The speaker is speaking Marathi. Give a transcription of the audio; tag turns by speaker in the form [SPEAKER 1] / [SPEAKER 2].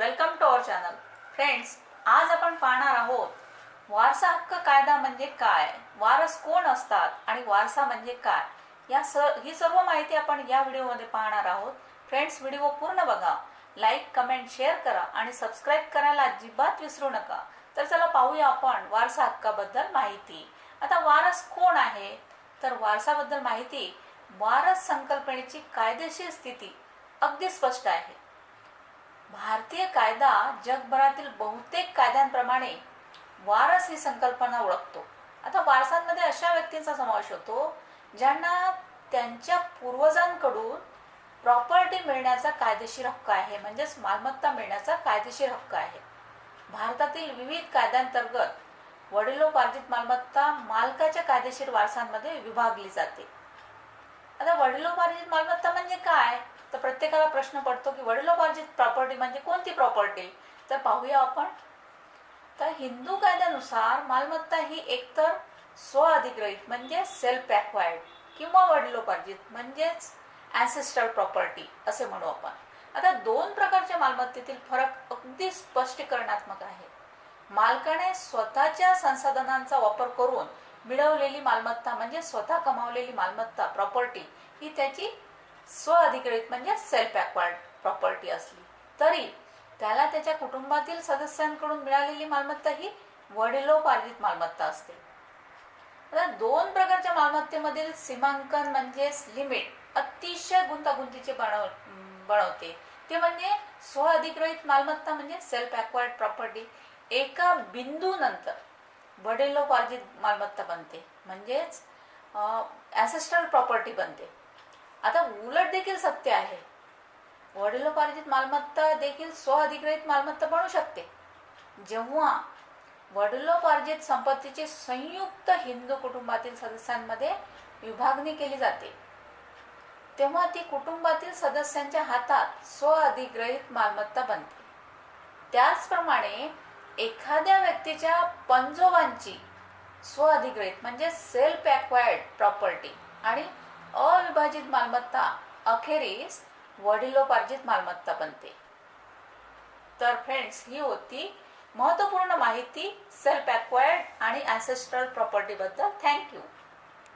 [SPEAKER 1] वेलकम टॉअर चॅनल फ्रेंड्स आज आपण पाहणार आहोत वारसा हक्क कायदा म्हणजे काय? वारस कोण असतात आणि वारसा म्हणजे काय? या स ही सर्व माहिती आपण या व्हिडिओमध्ये पाहणार आहोत. फ्रेंड्स व्हिडिओ पूर्ण बघा. लाईक कमेंट शेअर करा आणि सबस्क्राईब करायला अजिबात विसरू नका. तर चला पाहूया आपण वारसा हक्काबद्दल माहिती. आता वारस कोण आहे? तर वारसाबद्दल माहिती वारस संकल्पनेची कायदेशीर स्थिती अगदी स्पष्ट आहे. भारतीय कायदा जगभरातील बहुतेक कायद्यांप्रमाणे वारस ही संकल्पना ओळखतो. आता वारसांमध्ये अशा व्यक्तींचा समावेश होतो ज्यांना त्यांच्या पूर्वजांकडून प्रॉपर्टी मिळण्याचा कायदेशीर हक्क आहे म्हणजेच मालमत्ता मिळण्याचा कायदेशीर हक्क आहे. भारतातील विविध कायद्यांतर्गत वडिलोपार्जित मालमत्ता मालकाच्या कायदेशीर वारसांमध्ये विभागली जाते. आता वडिलोपार्जित मालमत्ता म्हणजे काय? तर प्रत्येकाला प्रश्न पडतो की वडिलोपार्जित प्रॉपर्टी म्हणजे कोणती प्रॉपर्टी तर पाहूया आपण. तर हिंदू कायद्यानुसार मालमत्ता ही एकतर स्वअधिग्रहित म्हणजे सेल्फ ॲक्वायर्ड किंवा वडिलोपार्जित म्हणजेच अॅन्सेस्टर प्रॉपर्टी असे म्हणू आपण. आता दोन प्रकारच्या मालमत्तेतील फरक अगदी स्पष्टीकरणात्मक आहे. मालकाने स्वतःच्या संसाधनांचा वापर करून मिळवलेली मालमत्ता म्हणजे स्वतः कमावलेली मालमत्ता प्रॉपर्टी ही त्याची स्वअधिकृत म्हणजे सेल्फ अक्वायर्ड प्रॉपर्टी असली. तरी त्याला त्याच्या कुटुंबातील सदस्यांकडून मिळालेली मालमत्ता ही वडिलोपार्जित मालमत्ता असते. आता दोन प्रकारच्या मालमत्तेमधील सीमांकन म्हणजेच लिमिट अतिशय गुंतागुंतीचे बनव बनवते. ते म्हणजे स्वअधिकृत मालमत्ता म्हणजे सेल्फ अक्वायर्ड प्रॉपर्टी एका बिंदूनंतर वडिलोपार्जित मालमत्ता बनते. म्हणजेच ॲसेस्ट्रल प्रॉपर्टी बनते. आता उलट देखील सत्य आहे. वडिलोपार्जित मालमत्ता देखील स्वअधिग्रहित मालमत्ता बनू शकते. जेव्हा वडिलोपार्जित संपत्तीची संयुक्त हिंदू कुटुंबातील सदस्यांमध्ये विभागणी केली जाते तेव्हा ती कुटुंबातील सदस्यांच्या हातात स्वअधिग्रहित मालमत्ता बनते. त्याचप्रमाणे एखाद्या व्यक्तीच्या पंजोबांची स्वअधिग्रहित म्हणजे सेल्फ अक्वायर्ड प्रॉपर्टी आणि अविभाजित मालमत्ता अखेरीस वडिलोपार्जित मालमत्ता बनते. तर फ्रेंड्स ही होती महत्त्वपूर्ण माहिती सेल्फ अक्वायर्ड आणि ॲन्सेस्ट्रल प्रॉपर्टीबद्दल थँक्यू